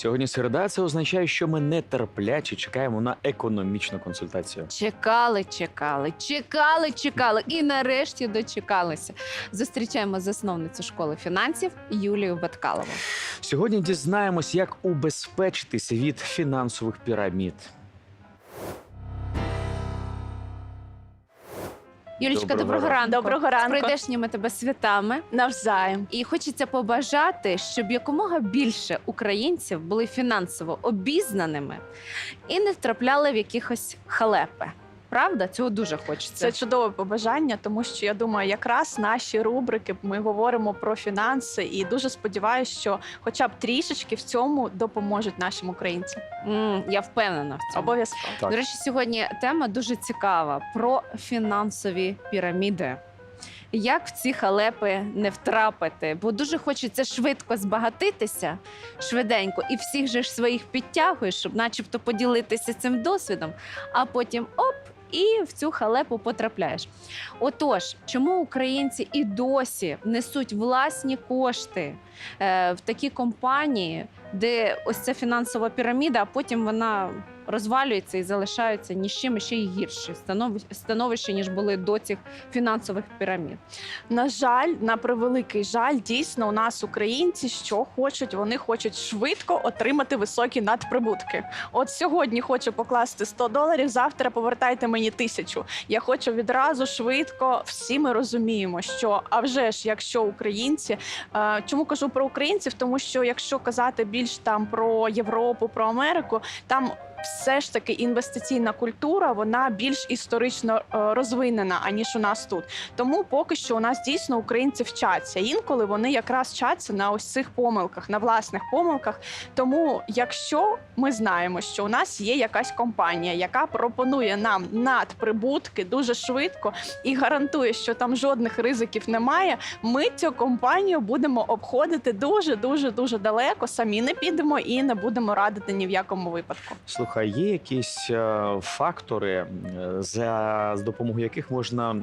Сьогодні середа це означає, що ми нетерпляче чекаємо на економічну консультацію. Чекали, чекали, чекали, чекали і нарешті дочекалися. Зустрічаємо засновницю школи фінансів Юлію Баткалову. Сьогодні дізнаємось, як убезпечитися від фінансових пірамід. Юлічка, Доброго доброго ранку. Доброго З ранку. прийдешніми тебе святами. Навзаєм. І хочеться побажати, щоб якомога більше українців були фінансово обізнаними і не втрапляли в якихось халепи. Правда, цього дуже хочеться. Це чудове побажання, тому що я думаю, якраз наші рубрики ми говоримо про фінанси, і дуже сподіваюся, що хоча б трішечки в цьому допоможуть нашим українцям. М, я впевнена в цьому. Обов'язково. Так. До речі, сьогодні тема дуже цікава про фінансові піраміди. Як в ці халепи не втрапити? Бо дуже хочеться швидко збагатитися, швиденько, і всіх же ж своїх підтягуєш, щоб начебто поділитися цим досвідом, а потім оп, і в цю халепу потрапляєш. Отож, чому українці і досі несуть власні кошти е, в такі компанії, де ось ця фінансова піраміда, а потім вона розвалюється і залишаються ні з чим ще й станови- становище, ніж були до цих фінансових пірамід. На жаль, на превеликий жаль, дійсно у нас українці що хочуть, вони хочуть швидко отримати високі надприбутки. От сьогодні хочу покласти 100 доларів, завтра повертайте мені тисячу. Я хочу відразу швидко. Всі ми розуміємо, що а вже ж, якщо українці, е, чому кажу про українців, тому що якщо казати більш там про Європу, про Америку, там. Все ж таки інвестиційна культура вона більш історично е, розвинена аніж у нас тут. Тому поки що у нас дійсно українці вчаться. Інколи вони якраз вчаться на ось цих помилках, на власних помилках. Тому, якщо ми знаємо, що у нас є якась компанія, яка пропонує нам надприбутки дуже швидко і гарантує, що там жодних ризиків немає, ми цю компанію будемо обходити дуже дуже дуже далеко. Самі не підемо і не будемо радити ні в якому випадку. Слухай, є якісь е, фактори, е, за з допомогою яких можна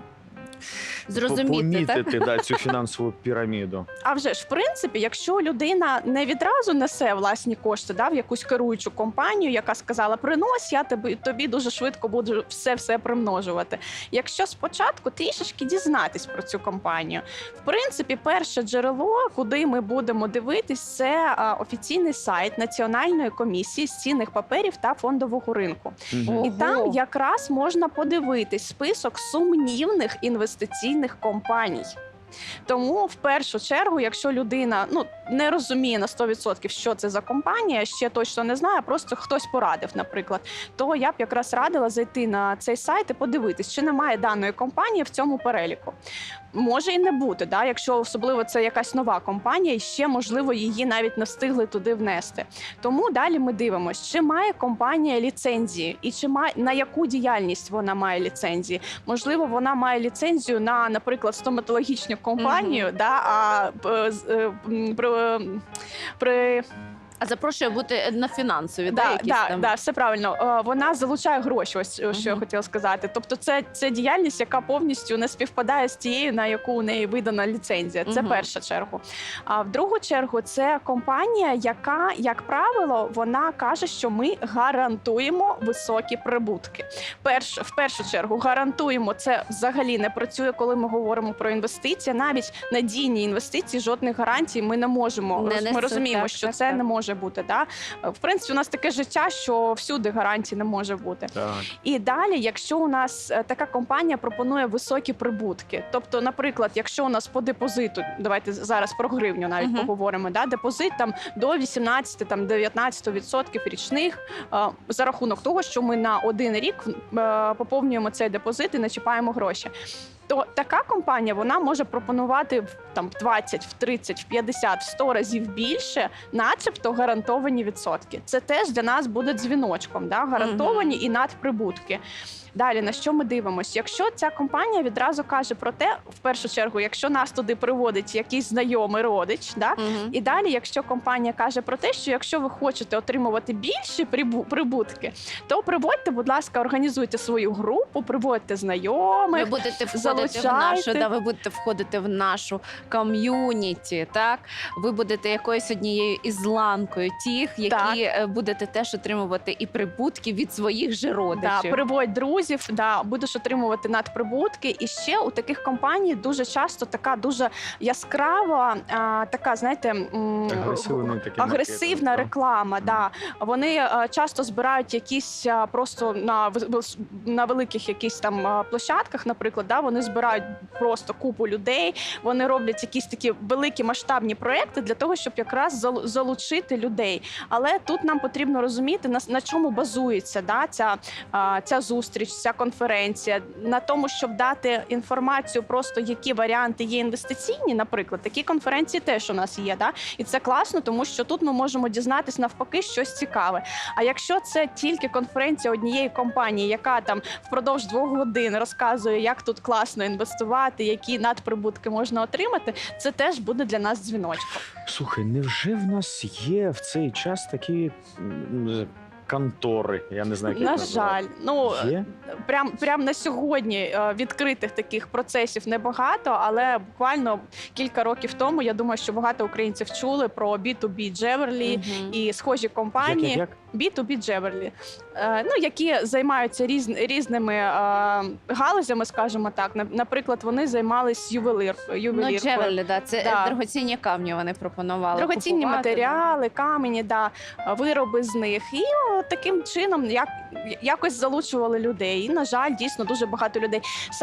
Зрозуміти, помітити да, цю фінансову піраміду. А вже ж, в принципі, якщо людина не відразу несе власні кошти да, в якусь керуючу компанію, яка сказала, принось, я тобі, тобі дуже швидко буду все все примножувати. Якщо спочатку трішечки дізнатись про цю компанію, в принципі, перше джерело, куди ми будемо дивитись, це а, офіційний сайт Національної комісії з цінних паперів та фондового ринку. Мгм. І Ого. там якраз можна подивитись список сумнівних інвестиційних компаній. Тому в першу чергу, якщо людина ну не розуміє на 100%, що це за компанія, ще точно не знає, просто хтось порадив, наприклад, то я б якраз радила зайти на цей сайт і подивитись, чи немає даної компанії в цьому переліку. Може і не бути, да, якщо особливо це якась нова компанія, і ще можливо її навіть не встигли туди внести. Тому далі ми дивимося, чи має компанія ліцензії, і чи має на яку діяльність вона має ліцензії. Можливо, вона має ліцензію на, наприклад, стоматологічну компанію, да, а е, е, при, при А запрошує бути на фінансові, да, да, якісь да, там. да, все правильно. Е, Вона залучає гроші. Ось що я хотіла сказати. Тобто, це, це діяльність, яка повністю не співпадає з тією, на яку у неї видана ліцензія. Це Мгм. перша чергу. А в другу чергу це компанія, яка, як правило, вона каже, що ми гарантуємо високі прибутки. Перш, в першу чергу гарантуємо це взагалі не працює, коли ми говоримо про інвестиції. Навіть надійні інвестиції, жодних гарантій ми не можемо. Не ми розуміємо, так, що так, це так. не може бути. Да? Е, В принципі, у нас таке життя, що всюди гарантій не може бути. Так. І далі, якщо у нас е, така компанія пропонує високі прибутки, тобто, наприклад, якщо у нас по депозиту, давайте зараз про гривню навіть Мгм. поговоримо, да, депозит там до 18 там 19% річних е, за рахунок того, що ми на один рік е, поповнюємо цей депозит і не чіпаємо гроші. То така компанія вона може пропонувати в там в 20, в 30, в 50, в 100 разів більше, начебто гарантовані відсотки. Це теж для нас буде дзвіночком, да? гарантовані і надприбутки. Далі на що ми дивимося? Якщо ця компанія відразу каже про те, в першу чергу, якщо нас туди приводить якийсь знайомий родич, да, Мгм. і далі, якщо компанія каже про те, що якщо ви хочете отримувати більші прибутки, то приводьте, будь ласка, організуйте свою групу, приводьте знайомих, Ви будете входити в залучайте. нашу, да, ви будете входити в нашу ком'юніті. Так, ви будете якоюсь однією із ланкою тих, які Так. е, будете теж отримувати і прибутки від своїх же Да, родичів. приводь друзів, да, будеш отримувати надприбутки. І ще у таких компаній дуже часто така дуже яскрава, а, така, знаєте, м, агресивна маркетинг, реклама. Да. Вони е, часто збирають якісь е, просто на на великих якісь там е, площадках, наприклад, да, вони збирають просто купу людей. Вони роблять якісь такі великі масштабні проекти для того, щоб якраз залучити людей. Але тут нам потрібно розуміти на, на чому базується да, ця, ця зустріч, ця конференція. На тому, щоб дати інформацію, просто які варіанти є інвестиційні, наприклад, такі конференції теж у нас є. Да? І це класно, тому що тут ми можемо дізнатись навпаки щось цікаве. А якщо це тільки конференція однієї компанії, яка там впродовж двох годин розказує, як тут класно інвестувати, які надприбутки можна отримати, це теж буде для нас дзвіночком. Слухай, невже в нас є в цей час такі контори? Я не знаю, як На їх жаль, ну Є? прям прям на сьогодні е, відкритих таких процесів небагато, але буквально кілька років тому я думаю, що багато українців чули про B2B Джеверлі Мгм. і схожі Як, компанії. як, як? B2B Джеверлі, е, ну які займаються різ, різними е, галузями, скажімо так. На- Наприклад, вони займались ювелир, Ну, ювеліркою. джевелі, да, це Да. е, дорогоцінні камні вони пропонували. Дорогоцінні купувати, да. матеріали, камені, да, вироби з них. І таким чином як, якось залучували людей. І, на жаль, дійсно дуже багато людей.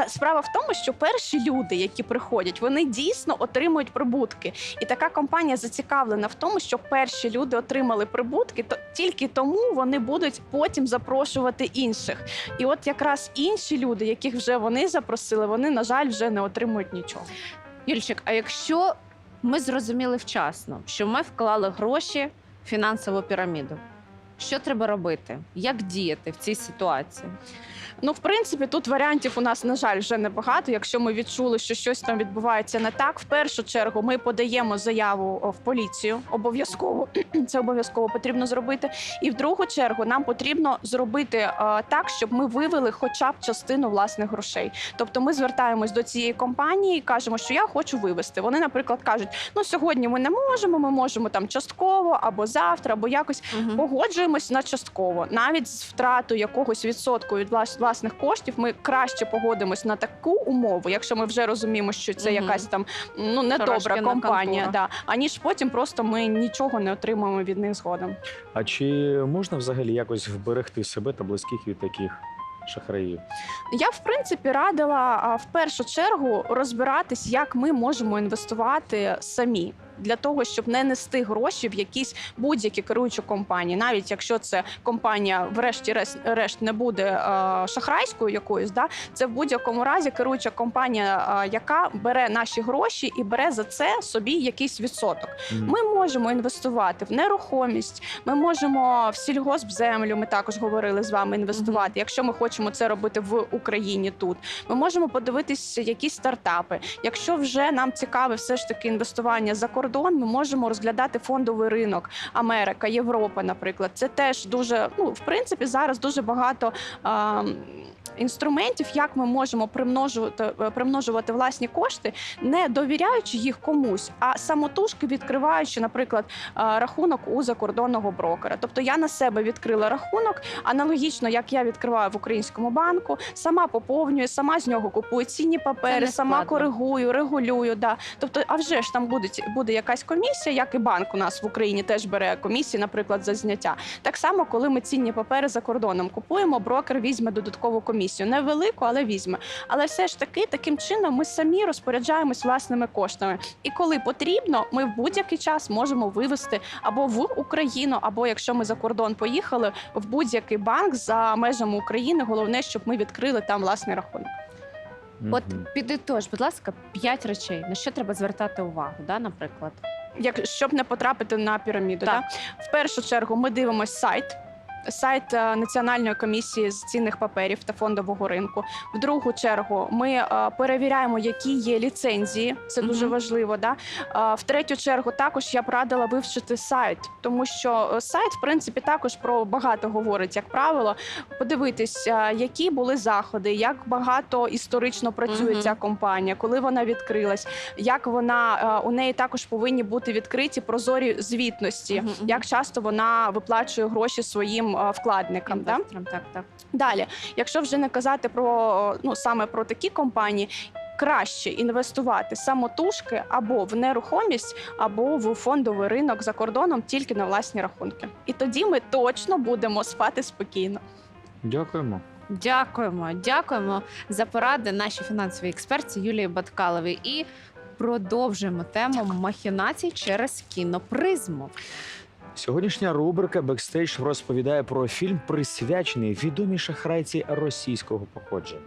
Справа в тому, що перші люди, які приходять, вони дійсно отримують прибутки. І така компанія зацікавлена в тому, що перші люди отримали прибутки, то тільки тому вони будуть потім запрошувати інших. І от якраз інші люди, яких вже вони запросили, вони, на жаль, вже не отримують нічого. Юльчик, а якщо ми зрозуміли вчасно, що ми вклали гроші в фінансову піраміду, що треба робити? Як діяти в цій ситуації? Ну, в принципі, тут варіантів у нас, на жаль, вже небагато. Якщо ми відчули, що щось там відбувається не так, в першу чергу ми подаємо заяву в поліцію. Обов'язково це обов'язково потрібно зробити. І в другу чергу нам потрібно зробити е, так, щоб ми вивели хоча б частину власних грошей. Тобто, ми звертаємось до цієї компанії і кажемо, що я хочу вивести. Вони, наприклад, кажуть: ну сьогодні ми не можемо, ми можемо там частково або завтра, або якось. Мгм. Погоджуємось на частково, навіть з втратою якогось відсотку від власних коштів. Ми краще погодимось на таку умову, якщо ми вже розуміємо, що це Мгм. якась там ну недобра компанія, да аніж потім просто ми нічого не отримаємо від них згодом. А чи можна взагалі якось вберегти себе та близьких від таких шахраїв? Я в принципі радила в першу чергу розбиратись, як ми можемо інвестувати самі. Для того щоб не нести гроші в якісь будь-які керуючі компанії, навіть якщо це компанія, врешті-решт не буде е, шахрайською якоюсь, да це в будь-якому разі керуюча компанія, е, яка бере наші гроші і бере за це собі якийсь відсоток. М. Ми можемо інвестувати в нерухомість, ми можемо в сільгоспземлю. Ми також говорили з вами інвестувати. Якщо ми хочемо це робити в Україні тут, ми можемо подивитись якісь стартапи. Якщо вже нам цікаве все ж таки інвестування за кордон, ми можемо розглядати фондовий ринок Америка, Європа, наприклад. Це теж дуже ну в принципі зараз дуже багато. А, Інструментів, як ми можемо примножувати е, примножувати власні кошти, не довіряючи їх комусь, а самотужки відкриваючи, наприклад, е, рахунок у закордонного брокера. Тобто я на себе відкрила рахунок, аналогічно як я відкриваю в українському банку, сама поповнюю, сама з нього купую цінні папери, сама коригую, регулюю. Да. Тобто, а вже ж там буде буде якась комісія, як і банк у нас в Україні теж бере комісії, наприклад, за зняття. Так само, коли ми цінні папери за кордоном купуємо, брокер візьме додаткову комісію. Невелику, але візьме. Але все ж таки, таким чином, ми самі розпоряджаємось власними коштами. І коли потрібно, ми в будь-який час можемо вивести або в Україну, або якщо ми за кордон поїхали, в будь-який банк за межами України. Головне, щоб ми відкрили там власний рахунок. От підітож, будь ласка, п'ять речей, на що треба звертати увагу, да, наприклад. Як щоб не потрапити на піраміду, Так. Да? в першу чергу ми дивимося сайт. Сайт е, Національної комісії з цінних паперів та фондового ринку. В другу чергу ми е, перевіряємо, які є ліцензії. Це дуже важливо. Да? Е, В третю чергу також я б радила вивчити сайт, тому що сайт, в принципі, також про багато говорить, як правило. Подивитись, які були заходи, як багато історично працює ця компанія, коли вона відкрилась, як вона у неї також повинні бути відкриті прозорі звітності, як часто вона виплачує гроші своїм е, вкладникам. Да? Так, так. Далі, якщо вже не казати про ну саме про такі компанії. Краще інвестувати самотужки або в нерухомість, або в фондовий ринок за кордоном тільки на власні рахунки. І тоді ми точно будемо спати спокійно. Дякуємо. Дякуємо, дякуємо за поради нашій фінансовій експерті Юлії Баткаловій. І продовжуємо тему махінацій через кінопризму. Сьогоднішня рубрика Бекстейдж розповідає про фільм, присвячений відомій шахрайці російського походження.